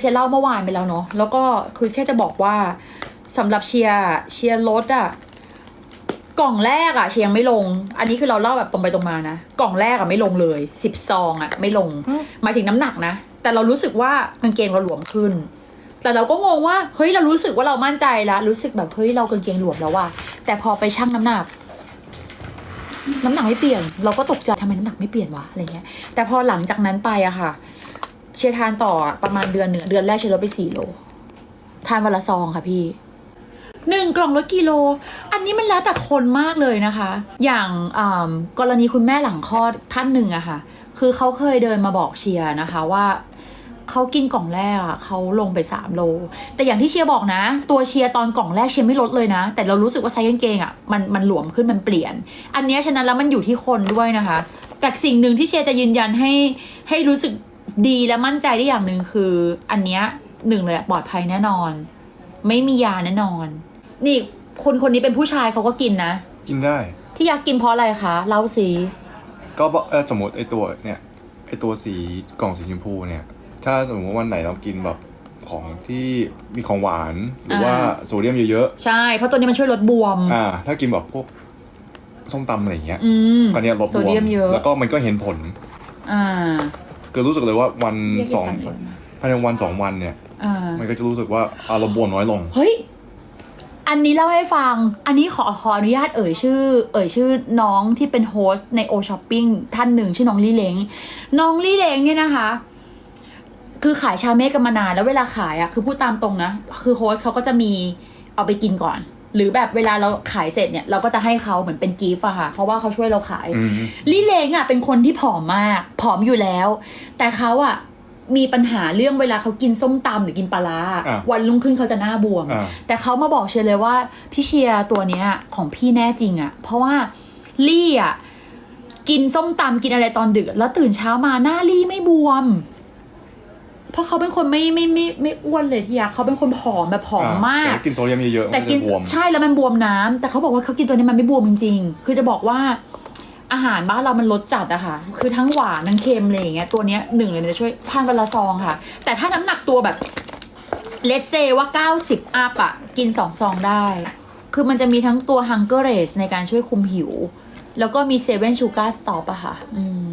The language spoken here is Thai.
เชียร์เล่าเมื่อวานไปแล้วเนาะแล้วก็คือแค่จะบอกว่าสำหรับเชียร์เชียร์รถอะกล่องแรกอะเชียร์ยังไม่ลง อันนี้คือเราเล่าแบบตรงไปตรงมานะกล่องแรกอะไม่ลงเลยสิบซองอะไม่ลงอืมหมายถึงน้ำหนักนะ แต่เรารู้สึกว่ากางเกงเราหลวมขึ้น แต่เราก็งงว่าเฮ้ยเรารู้สึกว่าเรามั่นใจแล้วรู้สึกแบบเฮ้ยเรากางเกงหลวมแล้วว่ะแต่พอไปชั่งน้ำหนักน้ำหนักไม่เปลี่ยน เราก็ตกใจทำไมน้ำหนักไม่เปลี่ยนวะอะไรเงี้ยแต่พอหลังจากนั้นไปอะค่ะ เชียร์ทานต่อประมาณเดือนหนึ่งเดือนแรกเชียร์ลดไปสี่โล ทานวันละซองค่ะพี่หนึ่งกล่องลดกิโล อันนี้มันแล้วแต่คนมากเลยนะคะ อย่างกรณีคุณแม่หลังคลอดท่านหนึ่งอะค่ะ คือเขาเคยเดินมาบอกเชียร์นะคะว่าเขากินกล่องแรกอะเขาลงไปสามโล แต่อย่างที่เชียร์บอกนะ ตัวเชียร์ตอนกล่องแรกเชียร์ไม่ลดเลยนะ แต่เรารู้สึกว่าไซส์กางเกงอะมันมันหลวมขึ้นมันเปลี่ยน อันนี้ฉะนั้นแล้วมันอยู่ที่คนด้วยนะคะ แต่สิ่งหนึ่งที่เชียร์จะยืนยันให้ให้รู้สึก ดีและมั่นใจได้อย่างหนึ่งคือ อันเนี้ยหนึ่งเลยอะปลอดภัยแน่นอน ไม่มียาแน่นอน นี่คนคนนี้เป็นผู้ชายเขาก็กินนะ กินได้ ที่อยากกินเพราะอะไรคะเล่าสิก็บอกเออสมมติไอตัวเนี่ยไอตัวสีกล่องสีชมพูเนี่ย ถ้าสมมติว่าวันไหนเรากินแบบของที่มีของหวานหรือว่าโซเดียมเยอะใช่ เพราะตัวนี้มันช่วยลดบวมๆอ่า ถ้ากินแบบพวกส้มตำอะไรอย่างเงี้ยอืมตอนเนี้ยลดโซบวเดียมมเยอะแล้วก็มันก็เห็นผล อ่า คือรู้สึกเลยว่าวันเรียกสองได้สั่งเยอะนะภายในวันสองวันเนี่ยอ่ามันก็จะรู้สึกว่าอ่าเราบวมน้อยลง เฮ้ย อันนี้เล่าให้ฟัง อันนี้ขอขออนุญาตเอ่ยชื่อ เอ่ยชื่อน้องที่เป็นโฮสต์ในโอช้อปปิ้งท่านหนึ่งชื่อน้องลี่เล้ง น้องลี่เล้งเนี่ยนะคะ คือขายชาเมกกันมานานแล้วเวลาขายอะคือพูดตามตรงนะ คือโฮสต์เขาก็จะมีเอาไปกินก่อน หรือแบบเวลาเราขายเสร็จเนี่ยเราก็จะให้เขาเหมือนเป็นกิฟต์อะค่ะ เพราะว่าเขาช่วยเราขายอืมลี่เลงอะเป็นคนที่ผอมมาก ผอมอยู่แล้ว แต่เขาอะมีปัญหาเรื่องเวลาเขากินส้มตำหรือกินปลาร้าอะวันรุ่งขึ้นเขาจะหน้าบวมอ่าแต่เขามาบอกเชียร์เลยว่า พี่เชียร์ตัวเนี้ยของพี่แน่จริงอะเพราะว่าลี่อะกินส้มตำกินอะไรตอนดึก แล้วตื่นเช้ามาหน้าลี่ไม่บวม เพราะเขาเป็นคนไม่ไม่ไม่ไม่อ้วนเลยที่อยากเขาเป็นคนผอมแบบผอมมากแต่กินโซเดียมเยอะๆแต่มันกินจะบวมใช่แล้วมันบวมน้ำแต่เขาบอกว่าเขากินตัวนี้มันไม่บวมจริงๆ คือจะบอกว่าอาหารบ้านเรามันรสจัดอะค่ะ คือทั้งหวานทั้งเค็มอะไรอย่างเงี้ย ตัวเนี้ยหนึ่งเลยมันจะช่วยทานวันละซองค่ะ แต่ถ้าน้ำหนักตัวแบบเลสเซว่า 90 อัพอะกินสองซองได้ คือมันจะมีทั้งตัว hunger race ในการช่วยคุมหิว แล้วก็มี seven sugar stop อะค่ะ อืม